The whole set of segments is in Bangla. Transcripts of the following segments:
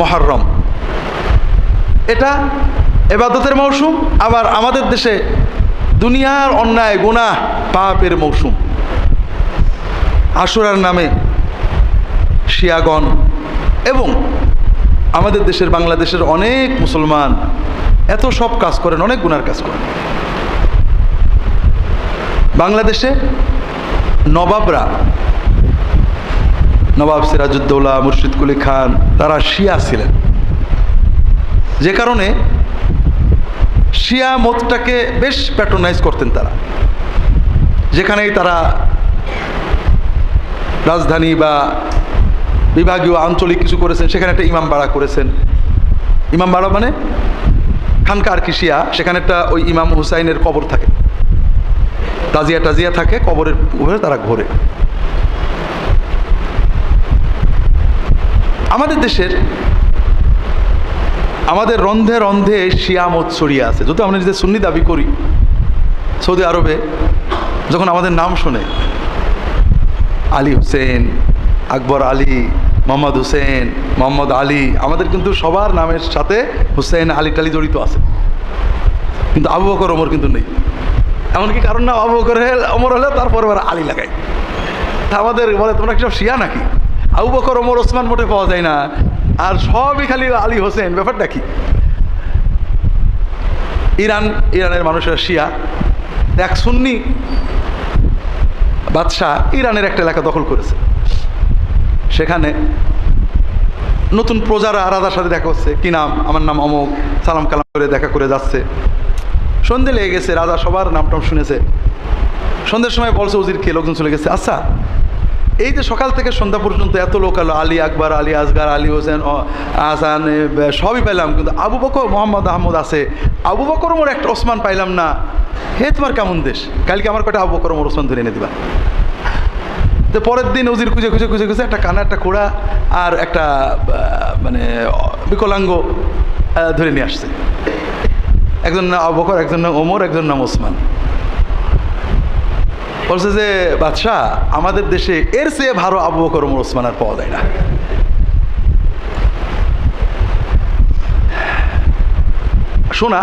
মহরম এটা এবাদতের মৌসুম, আবার আমাদের দেশে দুনিয়ার অন্যায়, গুনাহ, পাপের মৌসুম। আশুরার নামে শিয়াগণ এবং আমাদের দেশের বাংলাদেশের অনেক মুসলমান এত সব কাজ করেন, অনেক গুনার কাজ করেন। বাংলাদেশে নবাবরা নবাব সিরাজউদ্দৌলা, মুর্শিদ কুলি খান, তারা শিয়া ছিলেন। যে কারণে শিয়া মতটাকে বেশ প্যাট্রোনাইজ করতেন তারা। যেখানেই তারা রাজধানী বা বিভাগীয় আঞ্চলিক কিছু করেছেন, সেখানে একটা ইমাম বাড়া করেছেন। ইমাম বাড়া মানে খানকার কি শিয়া? সেখানে একটা ওই ইমাম হুসাইনের কবর থাকে। তাজিয়া টাজিয়া থাকে, কবরের উপরে তারা ঘোরে। আমাদের দেশের, আমাদের রন্ধে রন্ধে শিয়ামত ছড়িয়ে আছে। যদি আমরা নিজেদের সুন্নি দাবি করি, সৌদি আরবে, যখন আমাদের নাম শোনে, আলী হোসেন, আকবর আলী, মোহাম্মদ হোসেন, মোহাম্মদ আলী, আমাদের কিন্তু সবার নামের সাথে হুসেন, আলী, টালি জড়িত আছে। কিন্তু আবু বকর, ওমর কিন্তু নেই। এমনকি কারণ না, আবু বকর হলে- ওমর হলে তারপর আবার আলী লাগাই তা আমাদের বলে, তোমরা কি সব শিয়া নাকি? আবু বকর, ওমর, ওসমান মোটে পাওয়া যায় না। আর সবই খালি আলী হোসেন, ব্যাপারটা কি? ইরান, ইরানের মানুষেরা শিয়া। এক সুন্নি বাদশাহ ইরানের একটা এলাকা দখল করেছে। সেখানে নতুন প্রজারা রাজার সাথে দেখা হচ্ছে। কি নাম? আমার নাম অমুক সালাম কালাম করে দেখা করে যাচ্ছে। সন্ধে লেগে গেছে, রাজা সবার নাম টাম শুনেছে। সন্ধ্যের সময় বলছে উজির কে? লোকজন চলে গেছে। আচ্ছা এই যে সকাল থেকে সন্ধ্যা পর্যন্ত এত লোক আলো আলী আকবর, আলী আসগার, আলী হোসেন আহসান সবই পাইলাম, কিন্তু আবু বকর, মোহাম্মদ আহমদ আছে। আবু বকর ওমর একটা ওসমান পাইলাম না। হে, তোমার কেমন দেশ? কালকে আমার কটা আবু বকর ওমর, ওসমান ধরে এনে দিবা? তো পরের দিন উজির খুঁজে খুঁজে খুঁজে খুঁজে একটা কানা, একটা কোড়া আর একটা মানে বিকলাঙ্গ ধরে নিয়ে আসছে। একজন নাম আবু বকর, একজন নাম ওমর, একজন নাম ওসমান। বলছে যে, বাদশাহ, আমাদের দেশে এর চেয়ে ভালো আবু বকর ওসমান আর পাওয়া যায় না। শোনা,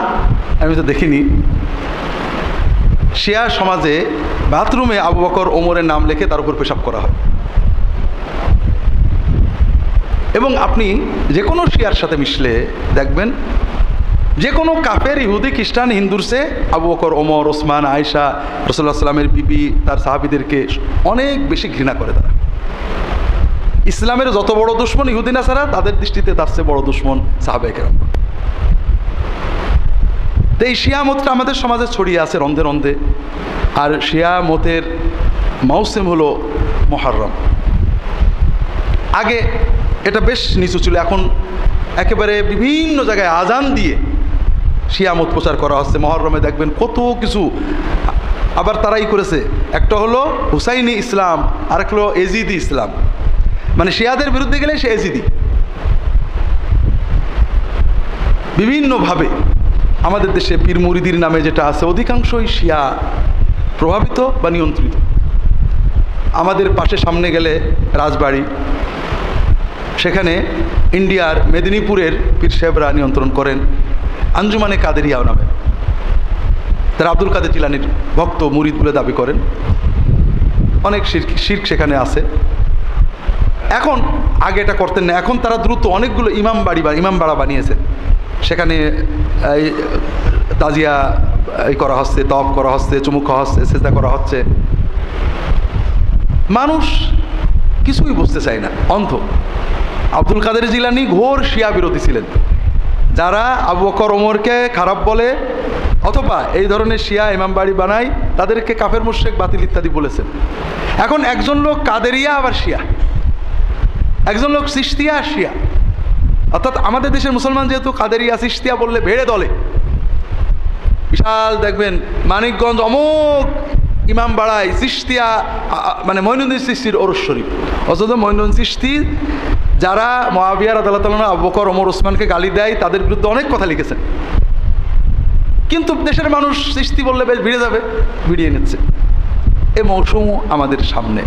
আমি তো দেখিনি। শিয়া সমাজে বাথরুমে আবু বকর ওমরের নাম লিখে তার উপর পেশাব করা হয়। এবং আপনি যে কোনো শিয়ার সাথে মিশলে দেখবেন যে কোনো কাফের, ইহুদি, খ্রিস্টান, হিন্দুর সে আবু বকর, ওমর, ওসমান আয়সা রসল্লাহ সাল্লামের বিবি, তার সাহাবিদেরকে অনেক বেশি ঘৃণা করে তারা। ইসলামের যত বড় দুশ্মন ইহুদিনা ছাড়া তাদের দৃষ্টিতে তার চেয়ে বড় দুশ্মন সাহাবেকেরাম তো এই শিয়া মতটা আমাদের সমাজে ছড়িয়ে আছে রন্ধে রন্ধে। আর শিয়া মতের মৌসুম হলো মহরম আগে এটা বেশ নিচু ছিল, এখন একেবারে বিভিন্ন জায়গায় আজান দিয়ে শিয়ামত প্রচার করা হচ্ছে, মহরমে দেখবেন কত কিছু। আবার তারাই করেছে। একটা হলো হুসাইনি ইসলাম আর একটা হলো এজিদি ইসলাম। মানে শিয়াদের বিরুদ্ধে গেলে সে এজিদি। বিভিন্নভাবে আমাদের দেশে পীর মুরিদির নামে যেটা আছে, অধিকাংশই শিয়া প্রভাবিত বা নিয়ন্ত্রিত। আমাদের পাশে সামনে গেলে রাজবাড়ি। সেখানে ইন্ডিয়ার মেদিনীপুরের পীর সাহেবরা নিয়ন্ত্রণ করেন। আঞ্জুমানে কাদেরিয়া নামে। তারা আব্দুল কাদের জিলানির ভক্ত, মুরিদ বলে দাবি করেন। অনেক শির্ক শির্ক সেখানে আছে। এখন আগে এটা করতেন না। এখন তারা দ্রুত অনেকগুলো ইমাম বাড়ি বা ইমাম বাড়া বানিয়েছেন সেখানে তাজিয়া করা হচ্ছে তপ করা হচ্ছে, চুমুক খাওয়া হচ্ছে, সেজদা করা হচ্ছে। মানুষ কিছুই বুঝতে চায় না, অন্ধ। আব্দুল কাদের জিলানি ঘোর শিয়া বিরোধী ছিলেন। যারা আবু বকর ওমরকে খারাপ বলে অথবা এই ধরনের শিয়া ইমাম বাড়ি বানায়, তাদেরকে কাফের মুশেক বাতিল ইত্যাদি বলেছেন। এখন একজন লোক কাদেরিয়া আবার শিয়া। একজন লোক সিস্তিয়া শিয়া। অর্থাৎ আমাদের দেশের মুসলমান যেহেতু কাদেরিয়া, সিস্তিয়া বললে ভেড়ে দলে। বিশাল দেখবেন, মানিকগঞ্জ অমুক ইমাম বাড়াই সিস্তিয়া মানে মইনুদ্দিন সৃষ্টির ওরস শরীফ। অথচ মইনুদ্দিন সৃষ্টি যারা মহাবিয়ার আদালত আব্বকর ওমর ওসমানকে গালি দেয়, তাদের বিরুদ্ধে অনেক কথা লিখেছেন। কিন্তু দেশের মানুষ সৃষ্টি বললে বেশ ভিড়ে যাবে, ভিড়িয়ে নিচ্ছে। এ মৌসুম আমাদের সামনে।